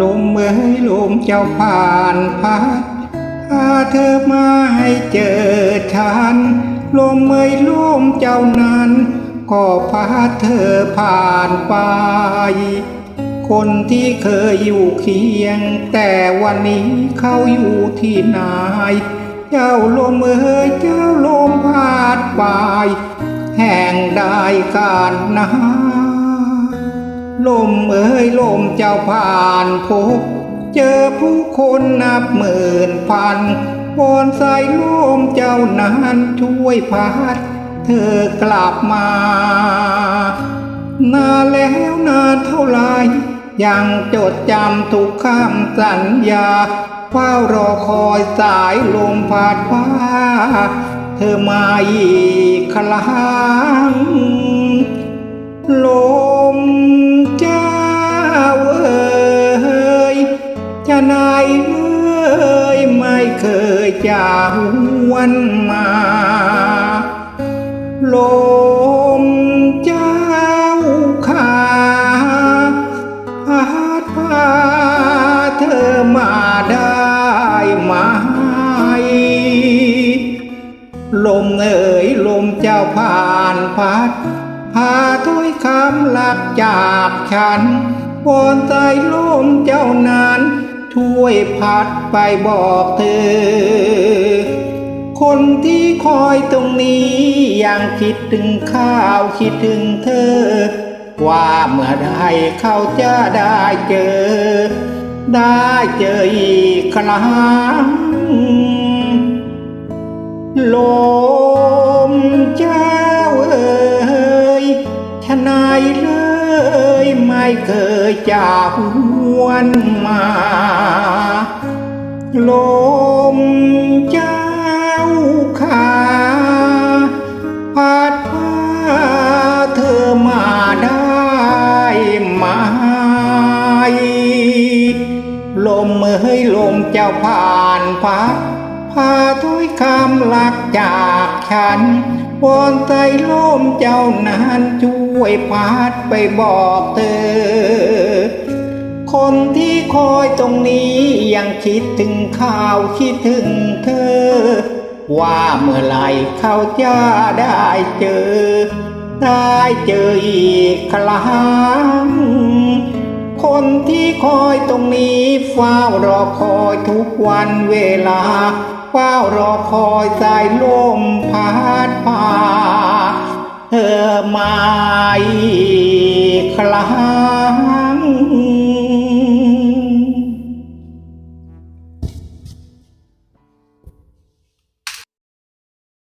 ลมเอ้ยลมเจ้าผ่านพัดพาเธอมาให้เจอฉัน ลมเอ้ยลมเจ้านั้น ก็พาเธอผ่านไป คนที่เคยอยู่เคียง แต่วันนี้เขาอยู่ที่ไหน เจ้าลมเอ้ยเจ้าลมพาดไป แห่งได้การนา ลมเอ้ยลมเจ้าผ่านพบเจอผู้คนนับหมื่นพันวอนใส่ลมเจ้านั้นช่วยพัด เธอกลับมา นานแล้วนานเท่าไรยังจดจำทุกคำสัญญาเฝ้ารอคอยสายลมพัดว่าเธอมาอีกครั้งล จะไหนเอ่ยไม่เคยจะหวนมา ลมเจ้าขาพัดพาเธอมาได้ไหมลมเอ่ยลมเจ้าผ่านพัดพาถ้อยคำหลักจากฉันวนใจลมเจ้านั้น ช่วยพัดไปบอกเธอ คนที่คอยตรงนี้ยังคิดถึงข้าวคิดถึงเธอ ว่าเมื่อใดเขาจะได้เจอ ได้เจออีกครั้งลมเจ้าเอ่ยทนายเลยไม่เคยจะห วนมาลมเจ้าขาพัดพาเธอมาได้ไหมลมเอ้ยลมเจ้าผ่านพัดพาถ้อยคำหลักจากฉันวอนใจลมเจ้านั้นช่วยพัดไปบอกเธอ คนที่คอยตรงนี้ยังคิดถึงข้าวคิดถึงเธอ ว่าเมื่อไหรเขาจะได้เจอ ได้เจออีกครั้งคนที่คอยตรงนี้เฝ้ารอคอยทุกวันเวลาเฝ้ารอคอยสายลมพัดพาเธอมาอีกครั้ง